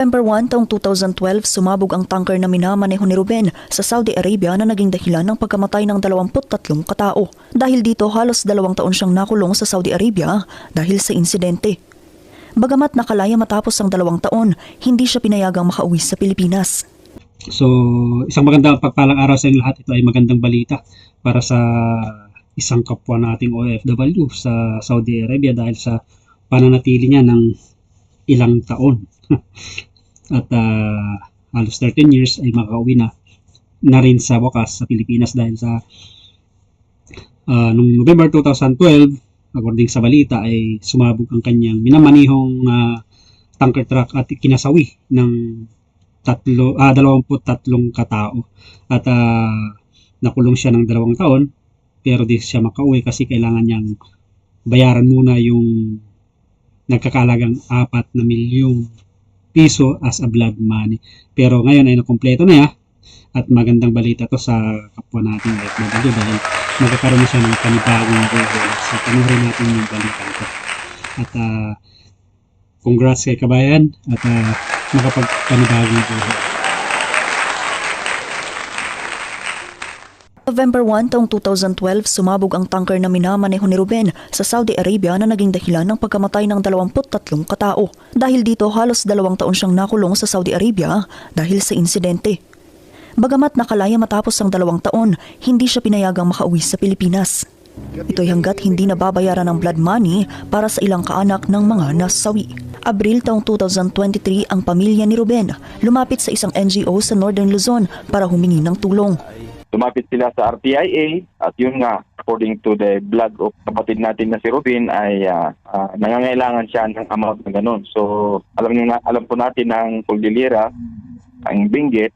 November 1 taong 2012, sumabog ang tanker na minamaneho ni Ruben sa Saudi Arabia na naging dahilan ng pagkamatay ng 23 katao. Dahil dito, halos dalawang taon siyang nakulong sa Saudi Arabia dahil sa insidente. Bagamat nakalaya matapos ang dalawang taon, hindi siya pinayagang makauwi sa Pilipinas. So, isang magandang pagpalang araw sa inyong lahat. Ito ay magandang balita para sa isang kapwa nating OFW sa Saudi Arabia dahil sa pananatili niya ng ilang taon. At ah, halos 13 years ay makauwi na na rin sa wakas sa Pilipinas dahil sa ah, nung November 2012, according sa balita, ay sumabog ang kanyang minamanihong ah, tanker truck at kinasawi ng tatlo, ah, 23 katao. At ah, nakulong siya ng dalawang taon, pero di siya makauwi kasi kailangan niyang bayaran muna yung nagkakalagang 4 na milyong piso as a blood money. Pero ngayon ay nakumpleto na ya at magandang balita to sa kapwa natin OFW dahil magkakaroon na siya ng panibagong buhay. So, panoorin natin yung balita ito. At ah, congrats kay Kabayan at uh, makapagpanibagong buhay. November 1 taong 2012, sumabog ang tanker na minamaneho ni Ruben sa Saudi Arabia na naging dahilan ng pagkamatay ng 23 katao. Dahil dito, halos dalawang taon siyang nakulong sa Saudi Arabia dahil sa insidente. Bagamat nakalaya matapos ang dalawang taon, hindi siya pinayagang makauwi sa Pilipinas. Ito'y hanggat hindi nababayaran ng blood money para sa ilang kaanak ng mga nasawi. Abril taong 2023 ang pamilya ni Ruben lumapit sa isang NGO sa Northern Luzon para humingi ng tulong. Lumapit sila sa RTIA at yun nga according to the blood of kapatid natin na si Robin ay ah, ah, nangangailangan siya ng amount na ganun. So alam niyo na alam po natin ng Cordillera ang Benguet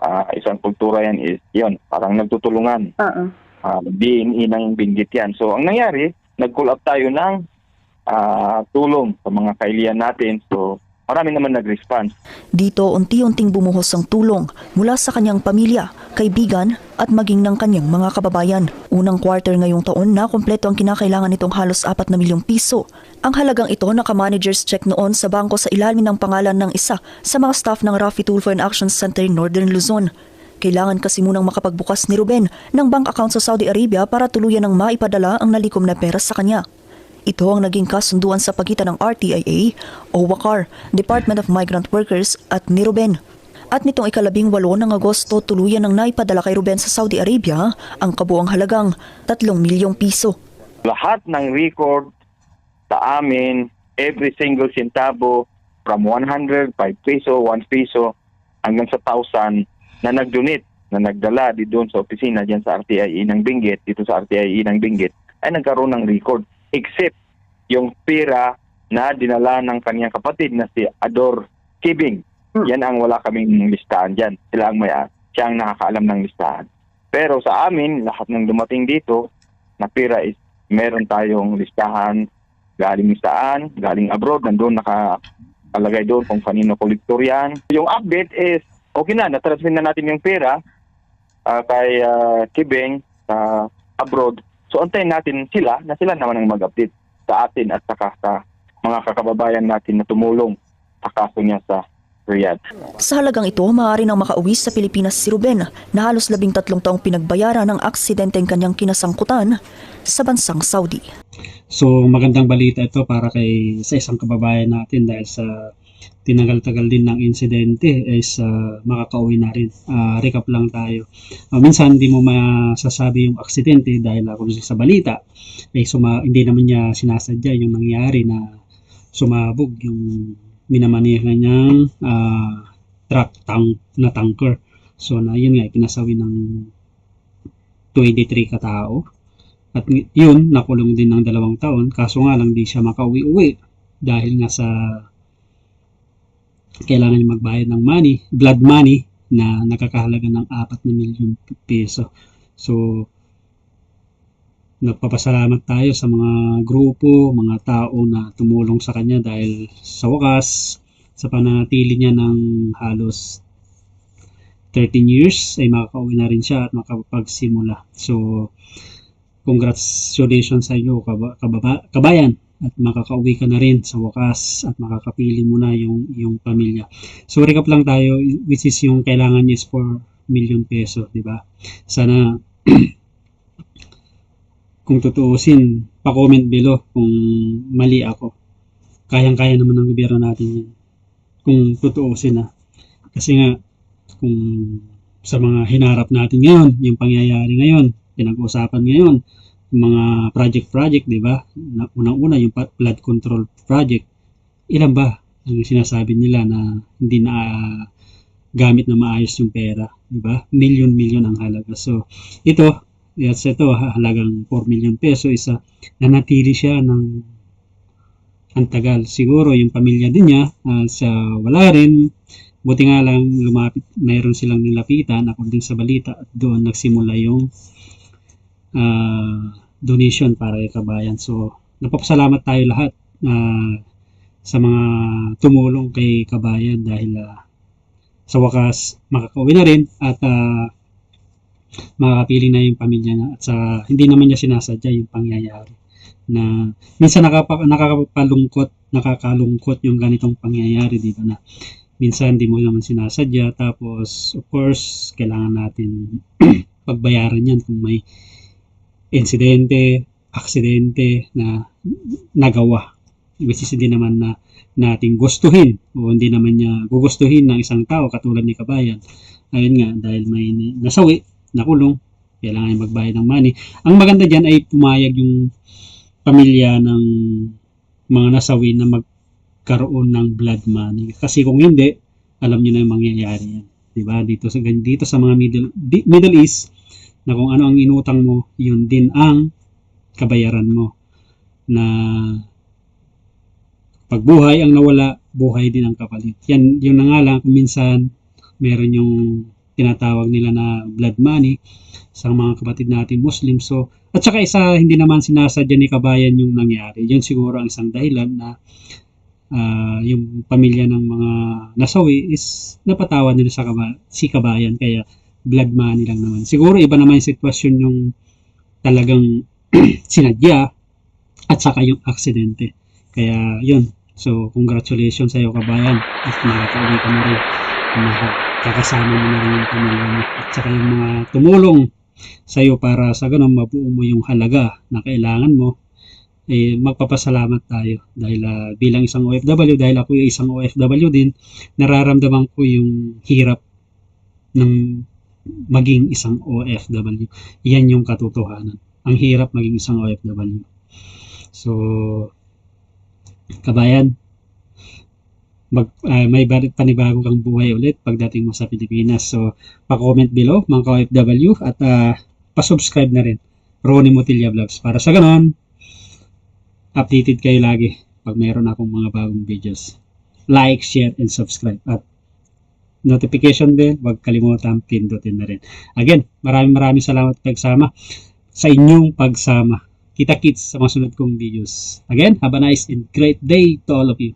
ah, isang kultura yan is yun parang nagtutulungan Oo. uh, DNA ng Benguet yan. So ang nangyari nag-call up tayo ng ah, tulong sa mga kailian natin. So marami naman nag-response. Dito unti-unting bumuhos ang tulong mula sa kanyang pamilya, kaibigan at maging ng kanyang mga kababayan. Unang quarter ngayong taon na kumpleto ang kinakailangan nitong halos 4 na milyong piso. Ang halagang ito naka-managers check noon sa bangko sa ilalim ng pangalan ng isa sa mga staff ng Rafi Tulfo and Action Center Northern Luzon. Kailangan kasi munang makapagbukas ni Ruben ng bank account sa Saudi Arabia para tuluyan ng maipadala ang nalikom na pera sa kanya. Ito ang naging kasunduan sa pagitan ng RTIA o WACAR, Department of Migrant Workers at ni Ruben. At nitong ikalabing walo ng Agosto, tuluyan ng naipadala kay Ruben sa Saudi Arabia ang kabuang halagang 3 milyong piso. lahat ng record sa amin, every single centavo from 100, 5 peso, 1 peso, hanggang sa 1,000 na nag-donate, na nagdala di doon sa opisina dyan sa RTIE ng Benguet, dito sa RTIE ng Benguet, ay nagkaroon ng record. Except yung pera na dinala ng kanyang kapatid na si Ador Kibing. Yan ang wala kaming listahan dyan. Sila ang may, siya ang nakakaalam ng listahan. Pero sa amin, lahat ng dumating dito, na pera is meron tayong listahan galing saan, galing abroad, nandun nakalagay doon kung kanino kolektor yan. Yung update is, okay na, natransmit na natin yung pera ah, kay ah, Kibeng sa abroad. So, antayin natin sila na sila naman ang mag-update sa atin at saka sa mga kakababayan natin na tumulong sa kaso niya sa Riyadh. Sa halagang ito, maaari nang makauwi sa Pilipinas si Ruben na halos labing tatlong taong pinagbayaran ng aksidenteng kanyang kinasangkutan sa bansang Saudi. So magandang balita ito para kay sa isang kababayan natin dahil sa tinagal-tagal din ng insidente is uh, makakauwi na rin. Ah, recap lang tayo. Ah, minsan hindi mo masasabi yung aksidente dahil uh, sa balita ay suma, hindi naman niya sinasadya yung nangyari na sumabog yung minamanihan niyang ah, truck tank na tanker. So na yun nga kinasawi ng 23 katao. At yun, nakulong din ng dalawang taon. Kaso nga lang di siya makauwi-uwi dahil nga sa kailangan niya magbayad ng money, blood money na nakakahalaga ng 4 na milyon piso. So, nagpapasalamat tayo sa mga grupo, mga tao na tumulong sa kanya dahil sa wakas, sa pananatili niya ng halos 13 years ay makakauwi na rin siya at makapagsimula. So, congratulations sa inyo kaba, kababa, kabayan at makakauwi ka na rin sa wakas at makakapili mo na yung yung pamilya. So recap lang tayo which is yung kailangan niya is 4 million peso, di ba? Sana kung tutuusin, pa-comment below kung mali ako. Kayang-kaya naman ng gobyerno natin yun. Kung tutuusin na. Kasi nga, kung sa mga hinarap natin ngayon, yung pangyayari ngayon, pinag-uusapan ngayon, mga project-project, di ba? Na- Unang-una, yung flood control project. Ilan ba ang sinasabi nila na hindi na gamit na maayos yung pera, di ba? Million-million ang halaga. So, ito, yes, ito, ha- halagang 4 million peso, isa, nanatili siya ng ang tagal. Siguro yung pamilya din niya, ah, sa wala rin, buti nga lang lumapit, mayroon silang nilapitan according sa balita at doon nagsimula yung ah, donation para kay kabayan. So, napapasalamat tayo lahat ah, sa mga tumulong kay kabayan dahil ah, sa wakas makakauwi na rin at ah, makakapiling na yung pamilya niya at sa hindi naman niya sinasadya yung pangyayari na minsan nakapa, nakakapalungkot nakakalungkot yung ganitong pangyayari dito na minsan hindi mo naman sinasadya tapos of course kailangan natin pagbayaran yan kung may insidente aksidente na nagawa. Which is hindi naman na nating gustuhin o hindi naman niya gugustuhin ng isang tao katulad ni Kabayan. Ayun nga dahil may nasawi nakulong kailangan niya magbayad ng money. Ang maganda dyan ay pumayag yung pamilya ng mga nasawi na magkaroon ng blood money. Kasi kung hindi alam niyo na yung mangyayari yan. Di ba dito sa dito sa mga middle Middle East na kung ano ang inutang mo yun din ang kabayaran mo na pag buhay ang nawala, buhay din ang kapalit. Yan, yun na nga lang, minsan, meron yung tinatawag nila na blood money sa mga kapatid natin Muslim. So, at saka isa, hindi naman sinasadya ni kabayan yung nangyari. Yun siguro ang isang dahilan na ah, yung pamilya ng mga nasawi is napatawa nila sa kaba, si kabayan. Kaya, blood money lang naman. Siguro, iba naman yung sitwasyon yung talagang sinadya at saka yung aksidente. Kaya, yun. So, congratulations sa iyo, kabayan. At nakakauwi ka na rin. Nakakasama mo na rin yung pamilya mo. At saka yung mga tumulong sa iyo para sa ganun mabuo mo yung halaga na kailangan mo eh magpapasalamat tayo dahil ah, bilang isang OFW dahil ako yung isang OFW din nararamdaman ko yung hirap ng maging isang OFW yan yung katotohanan ang hirap maging isang OFW so kabayan mag, ah, may ba- panibago kang buhay ulit pagdating mo sa Pilipinas. So, pa-comment below mga ka-OFW at ah, pa-subscribe na rin Ronnie Motilla Vlogs para sa ganon updated kayo lagi pag mayroon akong mga bagong videos. Like, share, and subscribe. At notification bell, huwag kalimutan pindutin na rin. Again, maraming maraming salamat pagsama sa inyong pagsama. Kita-kits sa mga sunod kong videos. Again, have a nice and great day to all of you.